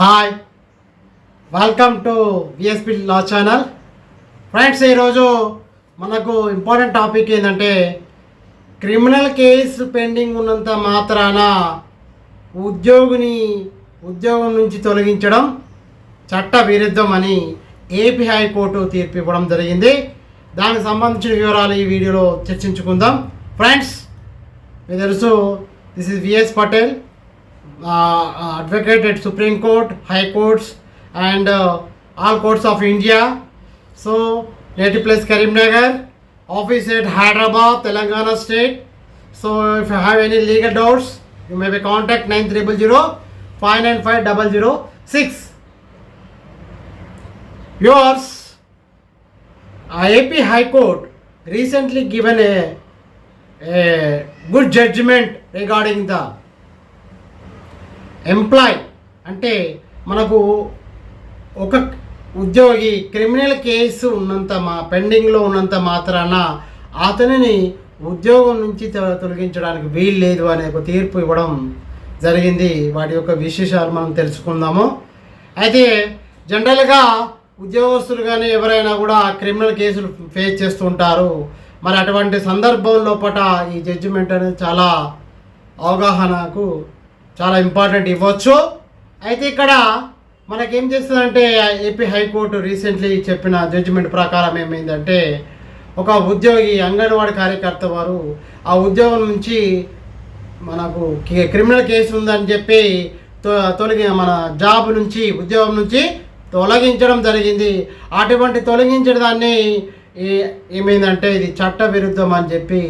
Hi welcome to VSP law channel friends ఈరోజు మనకు important topic ఏంటంటే క్రిమినల్ కేసు పెండింగ్ ఉన్నంత మాత్రాన ఉద్యోగిని ఉద్యోగం నుంచి తొలగించడం చట్ట విరుద్ధం అని ఏపీ హైకోర్టు తీర్పు ఇవ్వడం జరిగింది. దానికి సంబంధించిన వివరాలు ఈ వీడియోలో చర్చించుకుందాం. ఫ్రెండ్స్ మీకు తెలుసు this is V S Patel advocate at Supreme Court, High Courts, and uh, all courts of India. So, native place Karimnagar, office at Hyderabad, Telangana state. So, if you have any legal doubts, you may be contact 9300 595 006. Yours, AP High Court recently given a, a good judgment regarding the employee అంటే మనకు ఒక ఉద్యోగి criminal case ఉన్నంత మా పెండింగ్లో ఉన్నంత మాత్రాన అతనిని ఉద్యోగం నుంచి తొలగించడానికి వీలు లేదు అనే ఒక తీర్పు ఇవ్వడం జరిగింది. వాటి యొక్క విశేషాలు మనం తెలుసుకుందాము. అయితే జనరల్గా ఉద్యోగస్తులు కానీ ఎవరైనా కూడా క్రిమినల్ కేసులు ఫేస్ చేస్తుంటారు మరి అటువంటి సందర్భం లోపల ఈ జడ్జిమెంట్ అనేది చాలా అవగాహనకు చాలా ఇంపార్టెంట్ ఇవ్వచ్చు. అయితే ఇక్కడ మనకేం చేస్తుందంటే ఏపీ హైకోర్టు రీసెంట్లీ చెప్పిన జడ్జిమెంట్ ప్రకారం ఏమైందంటే ఒక ఉద్యోగి అంగన్వాడీ కార్యకర్త వారు ఆ ఉద్యోగం నుంచి మనకు క్రిమినల్ కేసు ఉందని చెప్పి తొలగి మన జాబ్ నుంచి ఉద్యోగం నుంచి తొలగించడం జరిగింది. అటువంటి తొలగించిన దాన్ని ఏమైందంటే ఇది చట్ట విరుద్ధం అని చెప్పి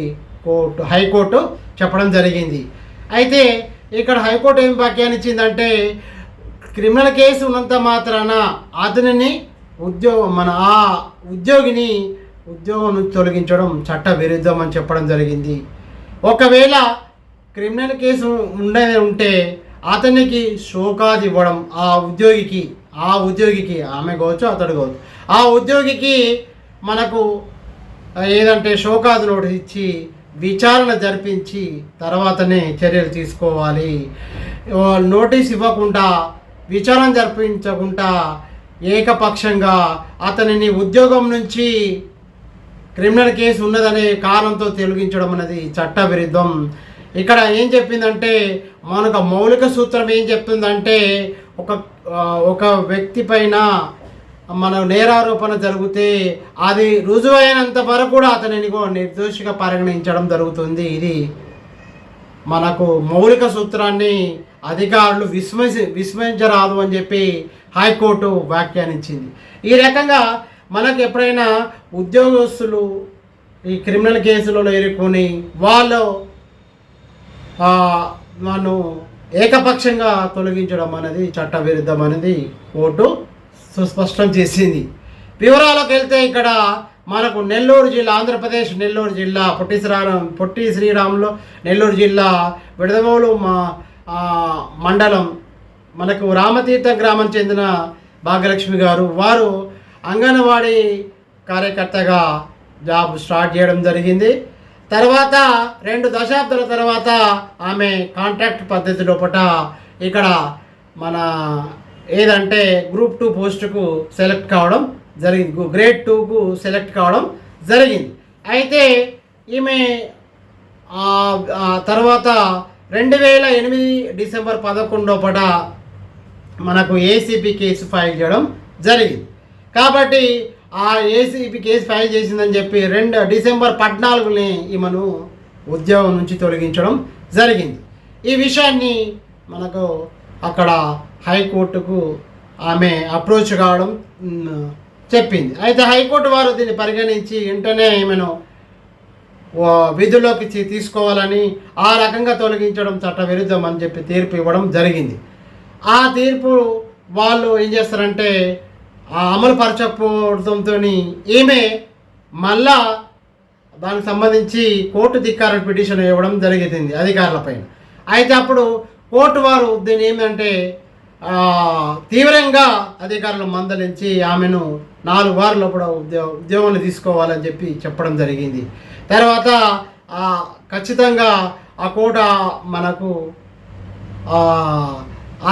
కోర్టు హైకోర్టు చెప్పడం జరిగింది. అయితే ఇక్కడ హైకోర్టు ఏం వ్యాఖ్యానించిందంటే క్రిమినల్ కేసు ఉన్నంత మాత్రాన అతనిని ఉద్యోగం మన ఆ ఉద్యోగిని ఉద్యోగం నుంచి తొలగించడం చట్ట విరుద్ధం అని చెప్పడం జరిగింది. ఒకవేళ క్రిమినల్ కేసు ఉండే ఉంటే అతనికి షోకాజ్ ఇవ్వడం ఆ ఉద్యోగికి ఆ ఉద్యోగికి ఆమె కావచ్చు అతడు కావచ్చు ఆ ఉద్యోగికి మనకు ఏదంటే షోకాజ్ నోటీస్ ఇచ్చి విచారణ జరిపించి తర్వాతనే చర్యలు తీసుకోవాలి. నోటీస్ ఇవ్వకుండా విచారణ జరిపించకుండా ఏకపక్షంగా అతనిని ఉద్యోగం నుంచి క్రిమినల్ కేసు ఉన్నదనే కారణంతో తొలగించడం అనేది చట్ట విరుద్ధం ఇక్కడ ఏం చెప్పిందంటే మనకు మౌలిక సూత్రం ఏం చెప్తుందంటే ఒక ఒక వ్యక్తి పైన మన నేరారోపణ జరిగితే అది రుజువైనంత వరకు కూడా అతనిని నిర్దోషిగా పరిగణించడం జరుగుతుంది. ఇది మనకు మౌలిక సూత్రాన్ని అధికారులు విస్మసి విస్మరించరాదు అని చెప్పి హైకోర్టు వ్యాఖ్యానించింది. ఈ రకంగా మనకు ఎప్పుడైనా ఉద్యోగస్తులు ఈ క్రిమినల్ కేసులలో ఎరుకొని వాళ్ళు ఆ, నన్ను ఏకపక్షంగా తొలగించడం అనేది చట్టవిరుద్ధం అనేది కోర్టు సుస్పష్టం చేసింది. వివరాలకు వెళ్తే ఇక్కడ మనకు నెల్లూరు జిల్లా ఆంధ్రప్రదేశ్ నెల్లూరు జిల్లా పొట్టి శ్రీరామ్ పొట్టి శ్రీరాములు నెల్లూరు జిల్లా విడదమౌలు మా మండలం మనకు రామతీర్థ గ్రామం చెందిన భాగ్యలక్ష్మి గారు వారు అంగన్వాడీ కార్యకర్తగా జాబ్ స్టార్ట్ చేయడం జరిగింది. తర్వాత రెండు దశాబ్దాల తర్వాత ఆమె కాంట్రాక్ట్ పద్ధతి లోపల ఇక్కడ మన ఏదంటే గ్రూప్ టూ పోస్టుకు సెలెక్ట్ కావడం జరిగింది. గ్రేడ్ టూకు సెలెక్ట్ కావడం జరిగింది. అయితే ఈమె తర్వాత రెండు వేల ఎనిమిది డిసెంబర్ పదకొండో పట మనకు ఏసీపీ కేసు ఫైల్ చేయడం జరిగింది. కాబట్టి ఆ ఏసీపీ కేసు ఫైల్ చేసిందని చెప్పి రెండు డిసెంబర్ పద్నాలుగుని ఈమెను ఉద్యోగం నుంచి తొలగించడం జరిగింది. ఈ విషయాన్ని మనకు అక్కడ హైకోర్టుకు ఆమె అప్రోచ్ కావడం చెప్పింది. అయితే హైకోర్టు వారు దీన్ని పరిగణించి వెంటనే ఈమెను విధుల్లోకి తీసుకోవాలని ఆ రకంగా తొలగించడం చట్ట విరుద్ధం అని చెప్పి తీర్పు ఇవ్వడం జరిగింది. ఆ తీర్పు వాళ్ళు ఏం చేస్తారంటే ఆ అమలు పరచకపోవడంతో ఈమె మళ్ళా దానికి సంబంధించి కోర్టు ధిక్కార పిటిషన్ ఇవ్వడం జరిగింది అధికారులపైన అయితే అప్పుడు కోర్టు వారు దీని ఏమంటే తీవ్రంగా అధికారులు మందలించి ఆమెను నాలుగు వారులు కూడా ఉద్యోగ ఉద్యోగంలో తీసుకోవాలని చెప్పి చెప్పడం జరిగింది. తర్వాత ఖచ్చితంగా ఆ కోట మనకు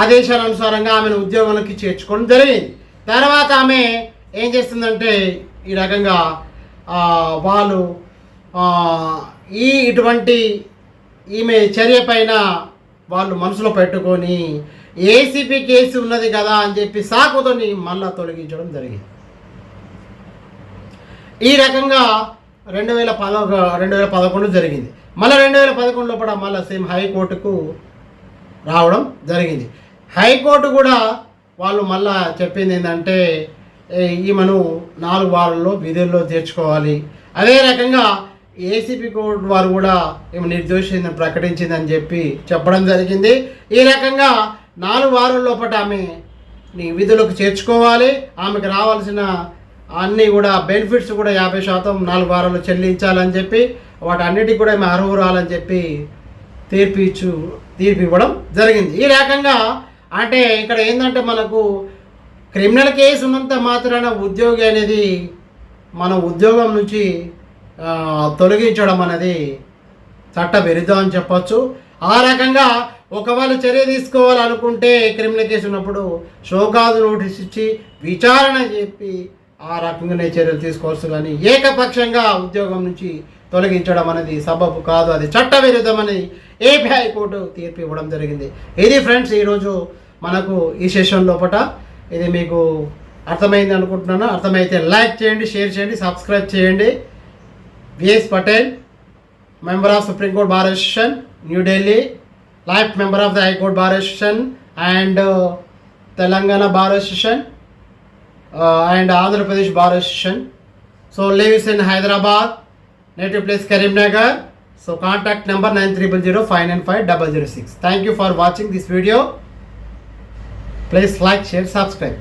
ఆదేశాల అనుసారంగా ఆమెను ఉద్యోగంలోకి చేర్చుకోవడం జరిగింది. తర్వాత ఆమె ఏం చేస్తుందంటే ఈ రకంగా వాళ్ళు ఈ ఇటువంటి ఈమె చర్య పైన వాళ్ళు మనసులో పెట్టుకొని ఏసీపీ కేసు ఉన్నది కదా అని చెప్పి సాకుతోని మళ్ళా తొలగించడం జరిగింది. ఈ రకంగా రెండు వేల పదకొ రెండు వేల పదకొండు జరిగింది. మళ్ళీ రెండు వేల పదకొండులో కూడా మళ్ళీ సేమ్ హైకోర్టుకు రావడం జరిగింది. హైకోర్టు కూడా వాళ్ళు మళ్ళా చెప్పింది ఏంటంటే ఈమెను నాలుగు వారాల్లో విధుల్లో చేర్చుకోవాలి. అదే రకంగా ఏసీపీ కోర్టు వారు కూడా ఈమె నిర్దోషిని ప్రకటించిందని చెప్పి చెప్పడం జరిగింది. ఈ రకంగా నాలుగు వారాల లోపల ఆమె విధులకు చేర్చుకోవాలి. ఆమెకు రావాల్సిన అన్నీ కూడా బెనిఫిట్స్ కూడా యాభై శాతం నాలుగు వారాలు చెల్లించాలని చెప్పి వాటన్నిటికి కూడా ఆమె అర్హురాలని చెప్పి తీర్పు ఇచ్చు తీర్పు ఇవ్వడం జరిగింది. ఈ రకంగా అంటే ఇక్కడ ఏంటంటే మనకు క్రిమినల్ కేసు ఉన్నంత మాత్రాన ఉద్యోగి అనేది మన ఉద్యోగం నుంచి తొలగించడం అనేది చట్ట విరుద్ధం అని చెప్పచ్చు. ఆ రకంగా ఒకవేళ చర్య తీసుకోవాలనుకుంటే క్రిమినల్ కేసు ఉన్నప్పుడు షోకాదు నోటీస్ ఇచ్చి విచారణ చెప్పి ఆ రకంగానే చర్యలు తీసుకోవచ్చు. కానీ ఏకపక్షంగా ఉద్యోగం నుంచి తొలగించడం అనేది సబబు కాదు. అది చట్ట విరుద్ధమని ఏపీ హైకోర్టు తీర్పు ఇవ్వడం జరిగింది. ఇది ఫ్రెండ్స్ ఈరోజు మనకు ఈ సెషన్ లోపల ఇది మీకు అర్థమైంది అనుకుంటున్నాను. అర్థమైతే లైక్ చేయండి షేర్ చేయండి సబ్స్క్రైబ్ చేయండి. V S Patel member of Supreme Court Bar Association, New Delhi, life member of the High Court Bar Association and uh, Telangana Bar Association uh, and Andhra Pradesh Bar Association. So lives in Hyderabad, native place Karimnagar. So contact number 9300 Thank you for watching this video. Please like, share, subscribe.